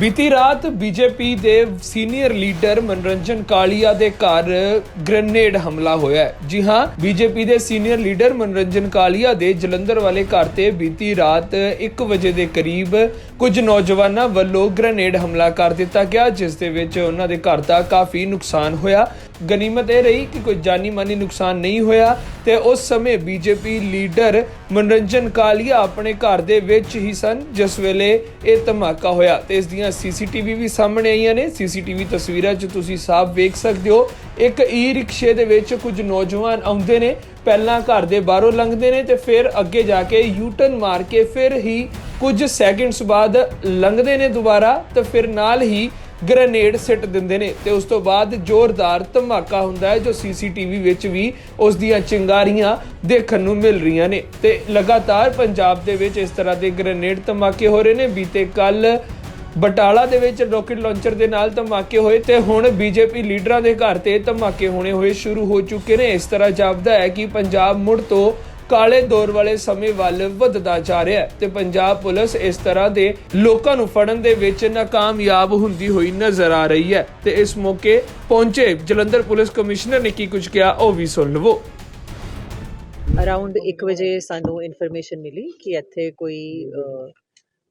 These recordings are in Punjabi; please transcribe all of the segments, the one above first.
ਬੀਤੀ ਰਾਤ ਬੀਜੇਪੀ ਦੇ ਸੀਨੀਅਰ ਲੀਡਰ ਮਨਰੰਜਨ ਕਾਲੀਆ ਦੇ ਘਰ ਗ੍ਰੇਨੇਡ ਹਮਲਾ ਹੋਇਆ ਹੈ। ਜੀ ਹਾਂ ਬੀਜੇਪੀ ਦੇ ਸੀਨੀਅਰ ਲੀਡਰ ਮਨਰੰਜਨ ਕਾਲੀਆ ਦੇ ਜਲੰਧਰ ਵਾਲੇ ਘਰ ਤੇ ਬੀਤੀ ਰਾਤ 1 ਵਜੇ ਦੇ ਕਰੀਬ ਕੁਝ ਨੌਜਵਾਨਾਂ ਵੱਲੋਂ ਗ੍ਰੇਨੇਡ ਹਮਲਾ ਕਰ ਦਿੱਤਾ ਗਿਆ, ਜਿਸ ਦੇ ਵਿੱਚ ਉਹਨਾਂ ਦੇ ਘਰ ਦਾ ਕਾਫੀ ਨੁਕਸਾਨ ਹੋਇਆ। ਗਨੀਮਤ ਇਹ ਰਹੀ ਕਿ ਕੋਈ ਜਾਨੀ ਮਾਨੀ ਨੁਕਸਾਨ ਨਹੀਂ ਹੋਇਆ ਤੇ ਉਸ ਸਮੇਂ ਬੀਜੇਪੀ ਲੀਡਰ ਮਨਰੰਜਨ ਕਾਲੀਆ ਆਪਣੇ ਘਰ ਦੇ ਵਿੱਚ ਹੀ ਸਨ, ਜਿਸ ਵੇਲੇ ਇਹ ਧਮਾਕਾ ਹੋਇਆ। ਤੇ ਇਸ ਦੀਆਂ ਸੀਸੀਟੀਵੀ ਵੀ ਸਾਹਮਣੇ ਆਈਆਂ ਨੇ, ਸੀਸੀਟੀਵੀ ਤਸਵੀਰਾਂ 'ਚ ਤੁਸੀਂ ਸਾਫ਼ ਵੇਖ ਸਕਦੇ ਹੋ। ਇੱਕ ਈ ਰਿਕਸ਼ੇ ਦੇ ਵਿੱਚ ਕੁਝ ਨੌਜਵਾਨ ਆਉਂਦੇ ਨੇ, ਪਹਿਲਾਂ ਘਰ ਦੇ ਬਾਹਰੋਂ ਲੰਘਦੇ ਨੇ ਤੇ ਫਿਰ ਅੱਗੇ ਜਾ ਕੇ ਯੂ ਟਰਨ ਮਾਰ ਕੇ ਫਿਰ ਹੀ ਕੁਝ ਸੈਕਿੰਡਸ ਬਾਅਦ ਲੰਘਦੇ ਨੇ ਦੁਬਾਰਾ ਤੇ ਫਿਰ ਨਾਲ ਹੀ ਗ੍ਰੇਨੇਡ ਸਿੱਟ ਦਿੰਦੇ ਨੇ ਤੇ ਉਸ ਤੋਂ ਬਾਅਦ ਜ਼ੋਰਦਾਰ ਧਮਾਕਾ ਹੁੰਦਾ ਹੈ, ਜੋ ਸੀਸੀਟੀਵੀ ਵਿੱਚ ਵੀ ਉਸ ਦੀਆਂ ਚਿੰਗਾਰੀਆਂ ਦੇਖਣ ਨੂੰ ਮਿਲ ਰਹੀਆਂ ਨੇ। ਤੇ ਲਗਾਤਾਰ ਪੰਜਾਬ ਦੇ ਵਿੱਚ ਇਸ ਤਰ੍ਹਾਂ ਦੇ ਗ੍ਰੇਨੇਡ ਧਮਾਕੇ ਹੋ ਰਹੇ ਨੇ। ਬੀਤੇ ਕੱਲ ਬਟਾਲਾ ਦੇ ਵਿੱਚ ਰਾਕਟ ਲਾਂਚਰ ਦੇ ਨਾਲ ਧਮਾਕੇ ਹੋਏ ਤੇ ਹੁਣ ਬੀਜੇਪੀ ਲੀਡਰਾਂ ਦੇ ਘਰ ਤੇ ਧਮਾਕੇ ਹੋਣੇ ਹੋਏ ਸ਼ੁਰੂ ਹੋ ਚੁੱਕੇ ਨੇ। ਇਸ ਤਰ੍ਹਾਂ ਜਾਪਦਾ ਹੈ ਕਿ ਪੰਜਾਬ ਮੁੜ ਤੋਂ ਕਾਲੇ ਦੌਰ ਵਾਲੇ ਸਮੇਂ ਵੱਲ ਵੱਧਦਾ ਜਾ ਰਿਹਾ ਹੈ ਤੇ ਪੰਜਾਬ ਪੁਲਿਸ ਇਸ ਤਰ੍ਹਾਂ ਦੇ ਲੋਕਾਂ ਨੂੰ ਫੜਨ ਦੇ ਵਿੱਚ ਨਾਕਾਮਯਾਬ ਹੁੰਦੀ ਹੋਈ ਨਜ਼ਰ ਆ ਰਹੀ ਹੈ ਤੇ ਇਸ ਮੌਕੇ ਪਹੁੰਚੇ ਜਲੰਧਰ ਪੁਲਿਸ ਕਮਿਸ਼ਨਰ ਨੇ ਕੀ ਕੁਝ ਕਿਹਾ ਉਹ ਵੀ ਸੁਣ ਲਵੋ। ਅਰਾਊਂਡ 1 ਵਜੇ ਸਾਨੂੰ ਇਨਫੋਰਮੇਸ਼ਨ ਮਿਲੀ ਕਿ ਇੱਥੇ ਕੋਈ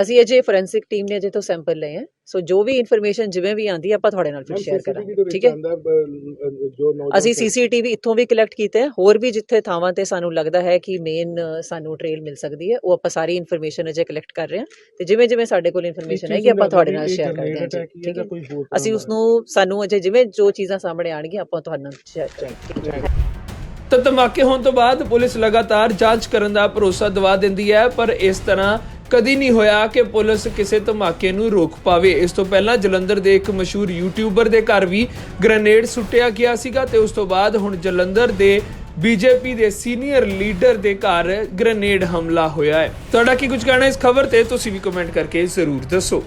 ਅਸੀਂ ਅਜੇ ਫੋਰੈਂਸਿਕ ਟੀਮ ਨੇ ਅਜੇ ਤੋਂ ਸੈਂਪਲ ਲਏ ਹੈ। ਸੋ ਜੋ ਵੀ ਇਨਫੋਰਮੇਸ਼ਨ ਜਿਵੇਂ ਵੀ ਆਂਦੀ ਆਪਾਂ ਤੁਹਾਡੇ ਨਾਲ ਫਿਰ ਸ਼ੇਅਰ ਕਰਾਂਗੇ। ਠੀਕ ਹੈ? ਅਸੀਂ ਸੀਸੀਟੀਵੀ ਇੱਥੋਂ ਵੀ ਕਲੈਕਟ ਕੀਤਾ ਹੈ। ਹੋਰ ਵੀ ਜਿੱਥੇ ਥਾਵਾਂ ਤੇ ਸਾਨੂੰ ਲੱਗਦਾ ਹੈ ਕਿ ਮੇਨ ਸਾਨੂੰ ਟ੍ਰੇਲ ਮਿਲ ਸਕਦੀ ਹੈ ਉਹ ਆਪਾਂ ਸਾਰੀ ਇਨਫੋਰਮੇਸ਼ਨ ਅਜੇ ਕਲੈਕਟ ਕਰ ਰਹੇ ਹਾਂ। ਤੇ ਜਿਵੇਂ ਜਿਵੇਂ ਸਾਡੇ ਕੋਲ ਇਨਫੋਰਮੇਸ਼ਨ ਆਏਗੀ ਆਪਾਂ ਤੁਹਾਡੇ ਨਾਲ ਸ਼ੇਅਰ ਕਰਦੇ ਹਾਂ ਠੀਕ ਹੈ? ਅਸੀਂ ਉਸ ਨੂੰ ਸਾਨੂੰ ਅਜੇ ਜਿਵੇਂ ਜੋ ਚੀਜ਼ਾਂ ਸਾਹਮਣੇ ਆਣਗੀਆਂ ਆਪਾਂ ਤੁਹਾਡੇ ਨਾਲ ਸ਼ੇਅਰ ਕਰਾਂਗੇ। ਹੈ? ਤਾਂ ਧਮਾਕੇ ਹੋਣ ਤੋਂ ਬਾਅਦ ਪੁਲਿਸ ਲਗਾਤਾਰ ਜਾਂਚ ਕਰਨ ਦਾ ਭਰੋਸਾ ਦਿਵਾ ਦਿੰਦੀ ਹੈ ਪਰ ਇਸ ਤਰ੍ਹਾਂ ਕਦੀ ਨਹੀਂ ਹੋਇਆ ਕਿ ਪੁਲਿਸ ਕਿਸੇ ਧਮਾਕੇ ਨੂੰ ਰੋਕ ਪਾਵੇ। ਇਸ ਤੋਂ ਪਹਿਲਾਂ ਜਲੰਧਰ ਦੇ ਇੱਕ ਮਸ਼ਹੂਰ ਯੂਟਿਊਬਰ ਦੇ ਘਰ ਵੀ ਗ੍ਰੇਨੇਡ ਸੁੱਟਿਆ ਗਿਆ ਸੀਗਾ ਤੇ ਉਸ ਤੋਂ ਬਾਅਦ ਹੁਣ ਜਲੰਧਰ ਦੇ ਬੀਜੇਪੀ ਦੇ ਸੀਨੀਅਰ ਲੀਡਰ ਦੇ ਘਰ ਗ੍ਰੇਨੇਡ ਹਮਲਾ ਹੋਇਆ ਹੈ। ਤੁਹਾਡਾ ਕੀ ਕੁਝ ਕਹਿਣਾ ਇਸ ਖਬਰ ਤੇ? ਤੁਸੀਂ ਵੀ ਕਮੈਂਟ ਕਰਕੇ ਜ਼ਰੂਰ ਦੱਸੋ।